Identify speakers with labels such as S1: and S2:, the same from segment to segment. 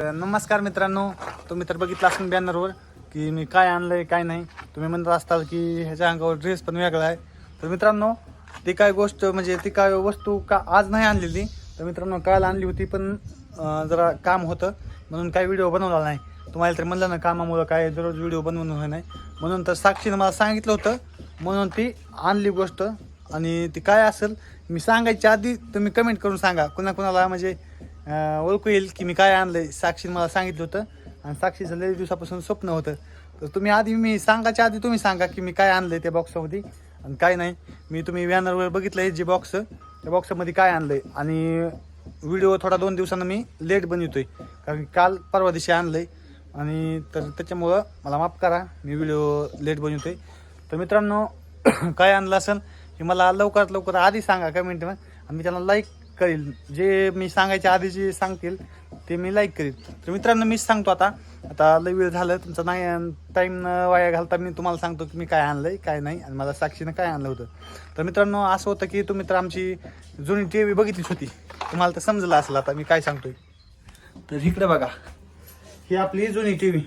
S1: नमस्कार मित्रांनो. तुम्ही तर बघितलं असेल बॅनरवर की मी काय आणलंय काय नाही. तुम्ही म्हणत असताल की ह्याच्या अंगावर ड्रेस पण वेगळा आहे. तर मित्रांनो ती काय गोष्ट म्हणजे ती काय वस्तू का आज नाही आणलेली? तर मित्रांनो काल आणली होती पण जरा काम होतं. म्हणून काही व्हिडिओ बनवला नाही. तुम्हाला तर म्हणलं ना कामामुळं काय दररोज व्हिडिओ बनवून होय नाही. म्हणून तर साक्षीनं मला सांगितलं होतं. म्हणून ती आणली गोष्ट. आणि ती काय असेल मी सांगायच्या आधी तुम्ही कमेंट करून सांगा. कुणाकुणाला म्हणजे ओळखू येईल की मी काय आणलंय. साक्षीने मला सांगितलं होतं. आणि साक्षीचं लई दिवसापासून स्वप्न होतं. तर तुम्ही आधी मी सांगायच्या आधी तुम्ही सांगा की मी काय आणलंय त्या बॉक्समध्ये आणि काय नाही मी तुम्ही बॅनरवर बघितलं जे बॉक्स त्या बॉक्समध्ये काय आणलंय. आणि व्हिडिओ थोडा दोन दिवसानं मी लेट बनवतोय. कारण की काल परवा दिवशी आणलंय. आणि तर त्याच्यामुळं मला माफ करा मी व्हिडिओ लेट बनवतोय. तर मित्रांनो काय आणलं असेल हे मला लवकरात लवकर आधी सांगा कमेंटमध्ये आणि मी त्यांना लाईक करील. जे मी सांगायच्या आधी जे सांगतील ते मी लाईक करील. तर मित्रांनो मीच सांगतो आता. आता लई वेळ झालं तुमचा नाही टाईम वाया घालता मी तुम्हाला सांगतो की मी काय आणलंय काय नाही. आणि मला साक्षीनं काय आणलं होतं. तर मित्रांनो असं होतं की तुम्ही तर आमची जुनी टी व्ही बघितलीच होती. तुम्हाला तर समजलं असेल आता मी काय सांगतोय. तर इकडे बघा. ही आपली जुनी टी व्ही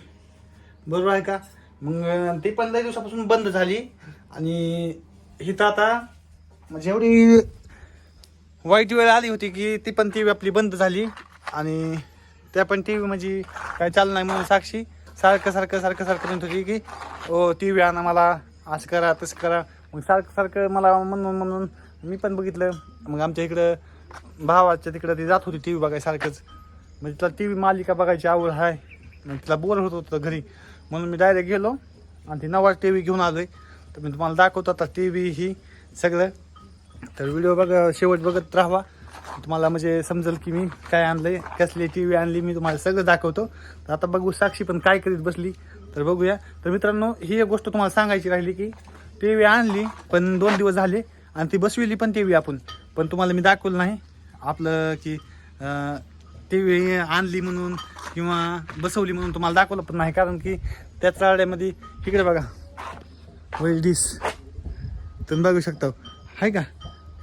S1: बरोबर आहे का? मग ती पण लई दिवसापासून बंद झाली. आणि ही तर आता म्हणजे एवढी वाईट वेळ आली होती की ती पण टी व्ही आपली बंद झाली आणि त्या पण टी व्ही म्हणजे काय चालू नाही म्हणून साक्षी सारखं सारखं सारखं सारखं म्हणत होती की ओ टी व्ही आणा मला असं करा तसं करा. मग सारखं सारखं मला म्हणून म्हणून मी पण बघितलं. मग आमच्या इकडं भावाच्या तिकडं ती जात होती टी व्ही बघाय सारखंच. म्हणजे तिला टी व्ही मालिका बघायची आवड आहे मग तिला बोर होत होतं घरी. म्हणून मी डायरेक्ट गेलो आणि ती नवा टी व्ही घेऊन आलो आहे तर मी तुम्हाला दाखवतो आता टी व्ही ही सगळं. तर व्हिडिओ बघा शेवट बघत राहावा. तुम्हाला म्हणजे समजेल की मी काय आणलंय कसली टी व्ही आणली मी तुम्हाला सगळं दाखवतो. तर आता बघू साक्षी पण काय करीत बसली. तर बघूया. तर मित्रांनो ही एक गोष्ट तुम्हाला सांगायची राहिली की टी व्ही आणली पण दोन दिवस झाले आणि ती बसविली पण टी व्ही आपण. पण तुम्हाला मी दाखवलं नाही. आपलं की टी व्ही आणली म्हणून किंवा बसवली म्हणून तुम्हाला दाखवलं पण नाही. कारण की त्या चाळ्यामध्ये इकडे बघा. वेल डिस तुम्ही बघू शकता. आहे का?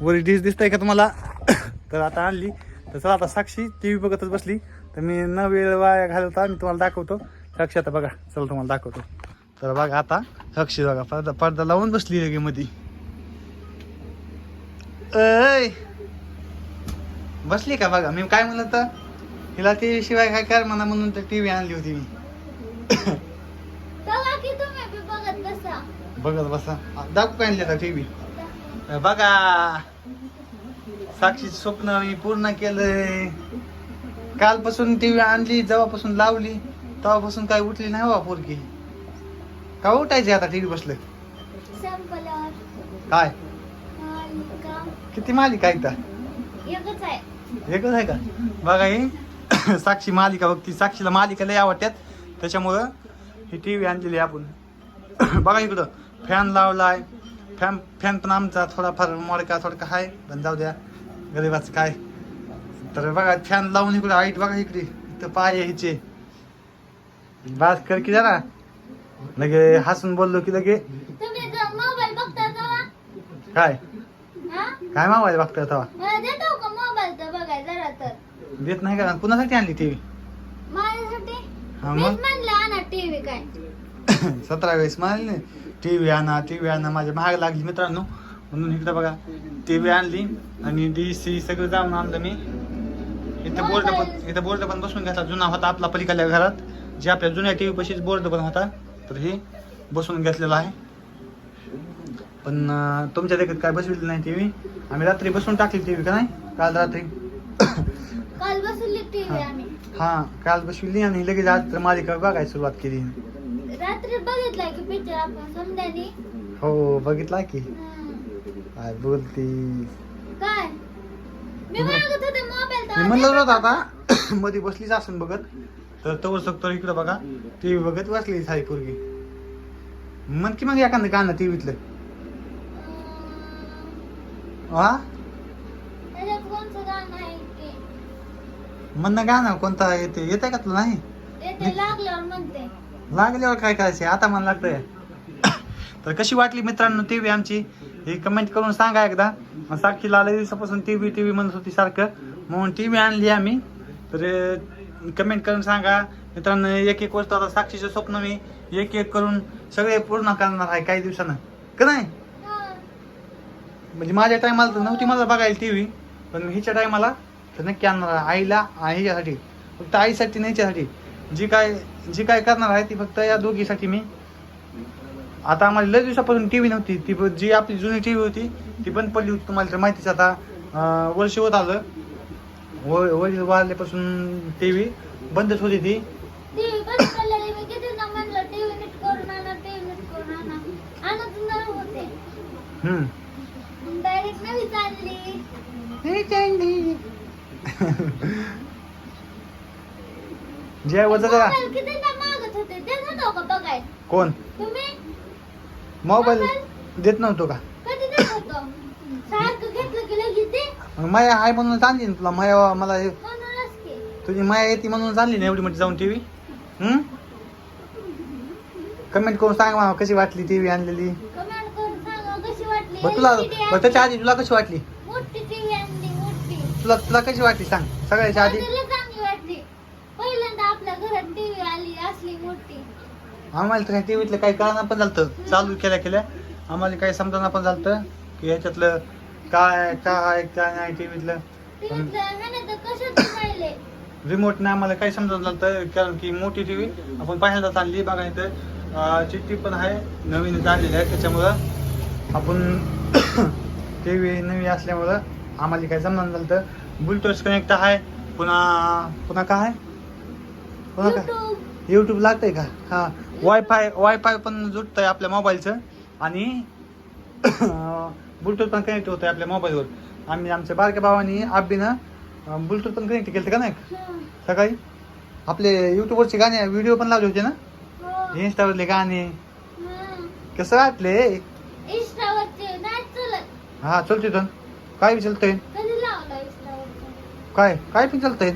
S1: वरील डिश दिसतंय का तुम्हाला? तर आता आणली. तर चला आता साक्षी टी व्ही बघतच बसली. तर मी न वेळ वाया घालवता मी तुम्हाला दाखवतो. साक्षी आता बघा. चला तुम्हाला दाखवतो. तर बघा आता साक्षी बघा पडदा पडदा लावून बसली लगे मध्ये ऐ! बसली का बघा? मी काय म्हणलं तर हिला टी शिवाय काय कर म्हणा म्हणून तर टी व्ही आणली होती मी.
S2: बघत बसा.
S1: दाखवू काय आणली आता टी व्ही बघा. साक्षी स्वप्न मी पूर्ण केलंय. कालपासून टी व्ही आणली जेव्हापासून लावली तेव्हापासून काय उठली नाही बा पोरगी. का उठायची आता टी व्ही बसलं? काय? किती मालिका आहे
S2: एकच आहे
S1: का? बघा ही. साक्षी मालिका बघती. साक्षीला मालिका लय आवडतात. त्याच्यामुळं ही टी व्ही आणलेली आहे आपण. बघा इकडं. फॅन लावलाय. फॅन फॅन पण आमचा थोडाफार मोडका थोडका आहे. पण जाऊ द्या. गरीबाचं काय? तर बघा फॅन लावून इकडे हाईट बघा इकडे. इथं पाय हिचे. बास कर की जरा. लगे हसून बोललो की लगे.
S2: मोबाईल
S1: काय?
S2: हा?
S1: काय मावायला बघता
S2: मला देतो मोबाईल
S1: नाही का? कुणासाठी आणली हा
S2: टीव्ही काय.
S1: सतरा वेळेस म्हणाले टी व्ही आणा टी व्ही आणा माझ्या महाग लागली मित्रांनो. म्हणून इकडे बघा टी व्ही आणली आणि डी सी सगळं जाऊन आणलं मी. इथं बोर्ड पण इथं बोर्ड पण बसून घेतला. जुना होता आपला पलीकडल्या घरात. जे आपल्या जुन्या टी व्ही पशीच बोर्ड पण होता. तर हे बसून घेतलेला आहे. पण तुमच्या देखत काय बसविली नाही टी व्ही आम्ही रात्री बसून टाकली टी व्ही का नाही? काल रात्री. हा. काल बसविली आणि लगेच आज तर मालिका बघायला सुरुवात केली.
S2: रात्री बघितलाय की पिक्चर आपण
S1: हो बघितला की. काय बोलती
S2: काय? मी मागत होते मोबाईल
S1: मी म्हणलं होतं आता. मध्ये बसलीच असून बघत. तर तवर सकतो इकडं बघा. टीव्ही बघत बसली साई पोरगी. म्हण की मग एखादं गाणं टीव्हीतलं. हा?
S2: त्याच्यात कोणचं गाणं आहे की?
S1: म्हणणं गाणं कोणता येते येत आहे का तुला नाही?
S2: लागल्यावर म्हणते.
S1: लागल्यावर काय करायचे? आता मला लागतंय. तर कशी वाटली मित्रांनो टी व्ही आमची? हे कमेंट करून सांगा एकदा. मग साक्षीला टी दिवसापासून टी व्ही म्हणत होती सारखं. म्हणून टी व्ही आणली आम्ही. तर कमेंट करून सांगा. मित्रांनो एक एक वस्तू आता साक्षीचं स्वप्न मी एक एक करून सगळे पूर्ण करणार आहे काही दिवसानं. का नाही? म्हणजे माझ्या टायमाला तर नव्हती मला बघायला टी व्ही पण हिच्या टायमाला तर नक्की आणणार आहे. आईला ह्याच्यासाठी फक्त आईसाठी नाही हिच्यासाठी. जी काय जी काय करणार आहे ती फक्त या दोघीसाठी मी आता आम्हाला लय दिवसापासून टी व्ही नव्हती. ती जी आपली जुनी टी व्ही होती ती बंद पडली होती. तुम्हाला तर माहितीच आता. अं, वर्ष होत आलं. व- वर्ष वाढल्यापासून टी व्ही बंदच होती ती.
S2: टीव्ही बंद पडलेली. मी किती ना म्हणलं टीव्ही नीट करून आणा टीव्ही नीट करून आणा आणत न होते.
S1: हम्म.
S2: डायरेक्ट नवीच आणली
S1: जय वजा जरा
S2: मोबाईल किती ना मागत होते? ते नव्हतं का बघाय
S1: कोण?
S2: तुम्ही?
S1: मोबाईल देत नव्हतो का?
S2: कधी देत होतो सारखं घेतलं की लगेच ते
S1: मग माया आहे म्हणून आणली ना तुला. माया मला हे-
S2: म्हणूनच की
S1: तुझी माया येते म्हणून आणली ना एवढी मोठी जाऊन टीव्ही? कमेंट करून सांग मला कशी वाटली आणलेली?
S2: करून सांगा कशी वाटली.
S1: बरं तुला
S2: LCD
S1: बरं त्याच्या आधी तुला कशी वाटली?
S2: मोठी टीव्ही आणली मोठी.
S1: तुला तुला कशी वाटली सांग. सगळ्याच्या आधी.
S2: मला चांगली वाटली. पहिल्यांदा आपल्या घरात टीव्ही आली असली मोठी.
S1: आम्हाला तर टीव्हीतलं काही कळणार पण झालं चालू केल्या केल्या. आम्हाला काही समजाना पण झालं की ह्याच्यातलं काय काय काय नाही टीव्हीतलं.
S2: तर राहिले?
S1: रिमोटने आम्हाला काही समजत नव्हतं कारण की मोठी टीव्ही आपण पहिल्यांदाच आणली बघा इथं. चिठ्ठी पण आहे नवीन आणलेली आहे त्याच्यामुळं आपण टीव्ही नवी असल्यामुळं आम्हाला काही समजत नव्हतं ब्लूटूथ कनेक्ट आहे. पुन्हा पुन्हा काय? आहे? पुन्हा काय?
S2: युट्यूब
S1: लागतंय का? हा. वायफाय वायफाय पण जुटतंय आपल्या मोबाईलचं आणि ब्लूटूथ पण कनेक्ट होतंय आपल्या मोबाईलवर आम्ही आमच्या बारक्या भावानी आब्बीनं ब्लूटूथ पण कनेक्ट केलं का नाही? सकाळी? आपले यूट्यूबवरचे गाणे व्हिडिओ पण लावले होते ना? इंस्टावरले गाणे. कसं वाटले? हा चलते काय
S2: इंस्टावरचं
S1: काय? काय पण चालतंय?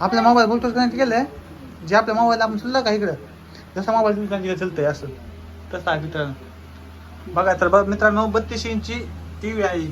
S1: आपल्या मोबाईल ब्लूटूथ कनेक्ट केलंय? जे आपल्या मोबाईल आपण सुद्धा का इकडं जसा मोबाईल कनेक्ट चालतंय असं तसं आहे मित्रांनो. बघा तर बघ मित्रांनो बत्तीस इंची टी व्ही आहे.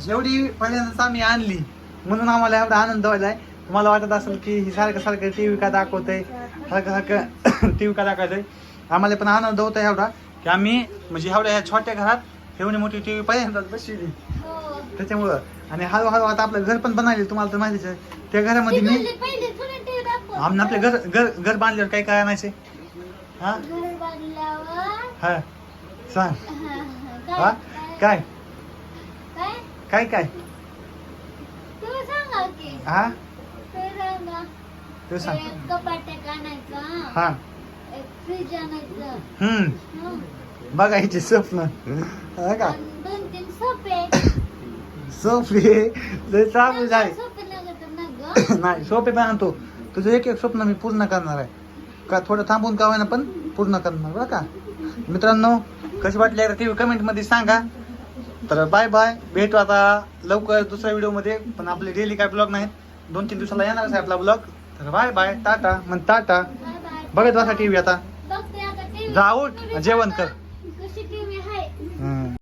S1: जेवढी पहिल्यांदाच आम्ही आणली. म्हणून आम्हाला एवढा आनंद व्हायला आहे तुम्हाला वाटत असेल की ही सारखं सारखं टी व्ही का दाखवतंय? सारखं सारखं टी व्ही का दाखवतंय? आम्हाला पण आनंद होता एवढा की आम्ही म्हणजे एवढ्या ह्या छोट्या घरात एवढी मोठी टी व्ही पहिल्यांदाच बसली
S2: हो.
S1: त्याच्यामुळं. आणि हळूहळू आता आपलं घर पण बनवले तुम्हाला तर माहितीच आहे. त्या घरामध्ये मी
S2: तिकडली पहिली जुनी टीव्ही दाखव
S1: आम्ही आपलं घर घर घर बांधल्यावर काय काय आणायचे हा?
S2: घर बांधल्यावर
S1: हा. सांग.
S2: हा, काय?
S1: काय?
S2: काय
S1: काय? काय
S2: तुम्ही सांगा की
S1: हा?
S2: सांगा.
S1: तू सांग.
S2: एक कपाट एक आणायचं
S1: हा.
S2: एक फ्रीज आणायचं.
S1: हम्म.
S2: हं.
S1: बघायचे स्वप्न. हा का?
S2: आणि दोन तीन सोपे.
S1: लय जाय
S2: सोपे लागत ना ग
S1: नाही सोपे पण आणतो. तुझं एक एक स्वप्न मी पूर्ण करणार आहे. का थोडं थांबून का होईना पण पूर्ण करणार बरं का? मित्रांनो कशी वाटली टी व्ही कमेंटमध्ये सांगा. तर बाय बाय भेटू आता लवकर दुसऱ्या व्हिडिओमध्ये पण आपले डेली काय ब्लॉग नाहीत. दोन तीन दिवसाला येणारच आहे आपला ब्लॉग तर बाय बाय टाटा मग टाटा. बघत बसा टी व्ही आता.
S2: बघते आता टीव्ही
S1: जा उठ. जेवण कर.